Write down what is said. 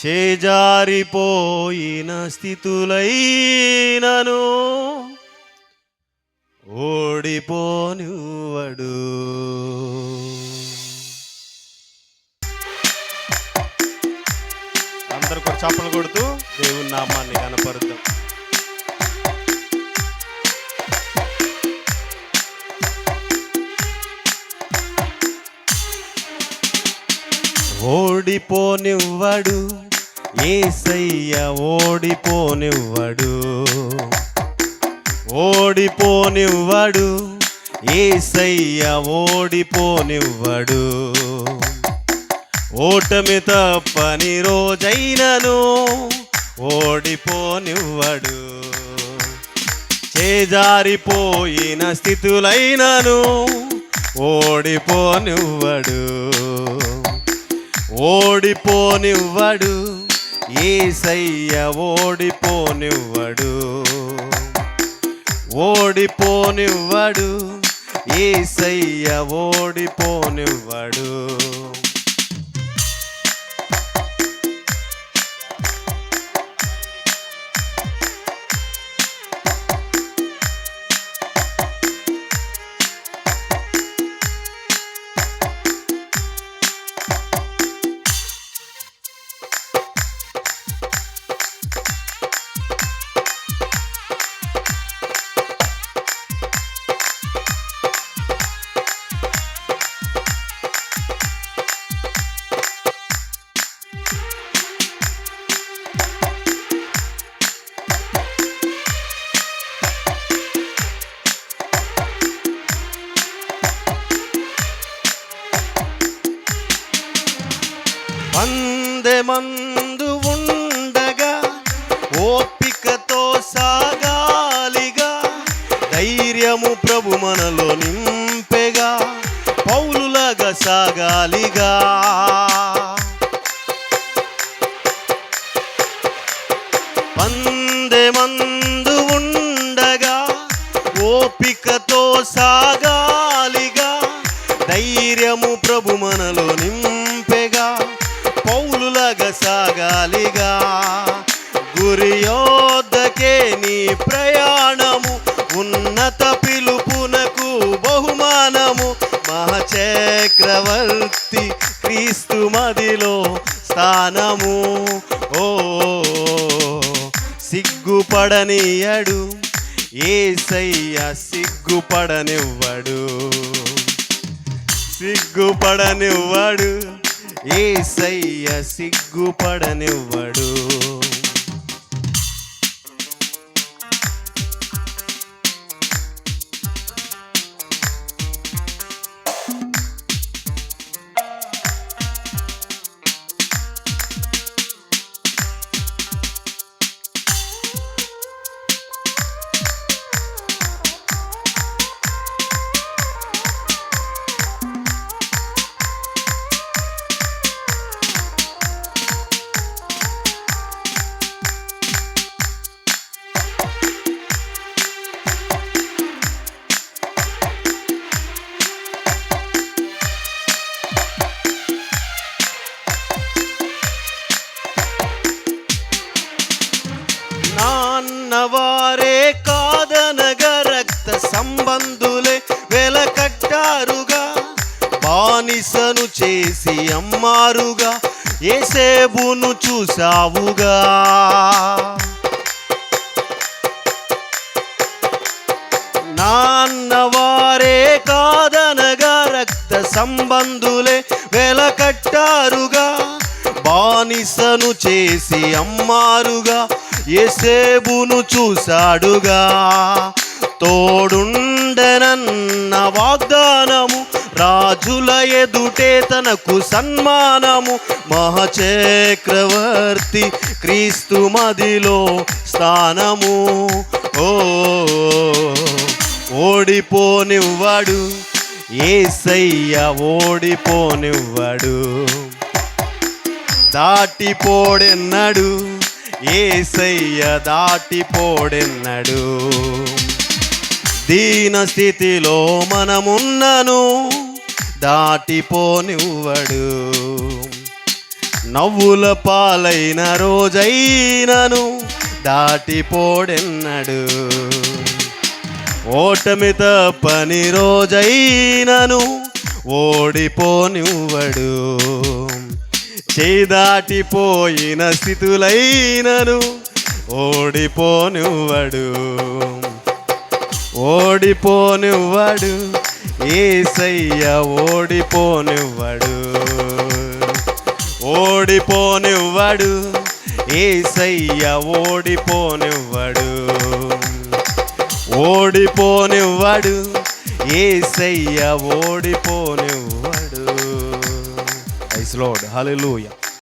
చేజారిపోయిన స్థితులైనను ఓడిపోనివ్వడు. అందరూ కూడా చప్పలు కొడుతూ దేవుని నామాన్ని కనపరుద్దాం ఓడిపోనివ్వడు. ఏసయ్య ఓడిపోనివ్వడు. ఓడిపోనివ్వడు. ఏసయ్య ఓడిపోనివ్వడు. ఓటమి తప్పని రోజైనను ఓడిపోనివ్వడు. చేజారిపోయిన స్థితులైనను ఓడిపోనివ్వడు. ఓడిపోనివ్వడు. ఏసయ్య ఓడిపోనివ్వడు. ఓడిపోనివ్వడు. ఏసయ్య ఓడిపోనివ్వడు. మందు ఉండగా ఓపికతో సాగాలిగా ధైర్యము ప్రభు మనలో నింపెగా పౌలులాగా సాగాలిగా. మందు ఉండగా ఓపికతో సాగాలిగా ధైర్యము ప్రభు మనలో నింపెగా సాగాలిగా గురియోద్దకే నీ ప్రయాణము ఉన్నత పిలుపునకు బహుమానము. మహచక్రవర్తి క్రీస్తు మదిలో స్థానము. ఓ సిగ్గుపడనియడు ఏసయ్య సిగ్గుపడనివ్వడు. సిగ్గుపడనివ్వడు. ఏసయ్య సిగ్గుపడనివ్వడు. నాన్నవారే కాదనగా రక్త సంబంధులే వెలకట్టారుగా బానిసను చేసి అమ్మారుగా ఏసేబును చూసావుగా నాన్నవారే కాదనగా రక్త సంబంధులే వెలకట్టారుగా బానిసను చేసి అమ్మారుగా ఎసేబును చూశాడుగా. తోడుండెనన్న వాగ్దానము రాజుల ఎదుటే తనకు సన్మానము. మహచక్రవర్తి క్రీస్తు మదిలో స్థానము. ఓ ఓడిపోనివ్వడు. ఏసయ్య ఓడిపోనివ్వడు. దాటిపోడెన్నడు. ఏసయ్య దాటిపోడెన్నడు. దీన స్థితిలో మనమున్నను దాటిపోనివ్వడు. నవ్వుల పాలైన రోజైనను దాటిపోడెన్నడు. ఓటమి తప్పని రోజైనను ఓడిపోనివ్వడు. చేదాటిపోయిన స్థితులైనను ఓడిపోనివ్వడు. ఓడిపోనివ్వడు. ఏసయ్య ఓడిపోనివ్వడు. ఓడిపోనివ్వడు. ఏసయ్య ఓడిపోనివ్వడు. ఓడిపోనివ్వడు. ఏసయ్య ఓడిపోనివ్వడు. Lord. Hallelujah.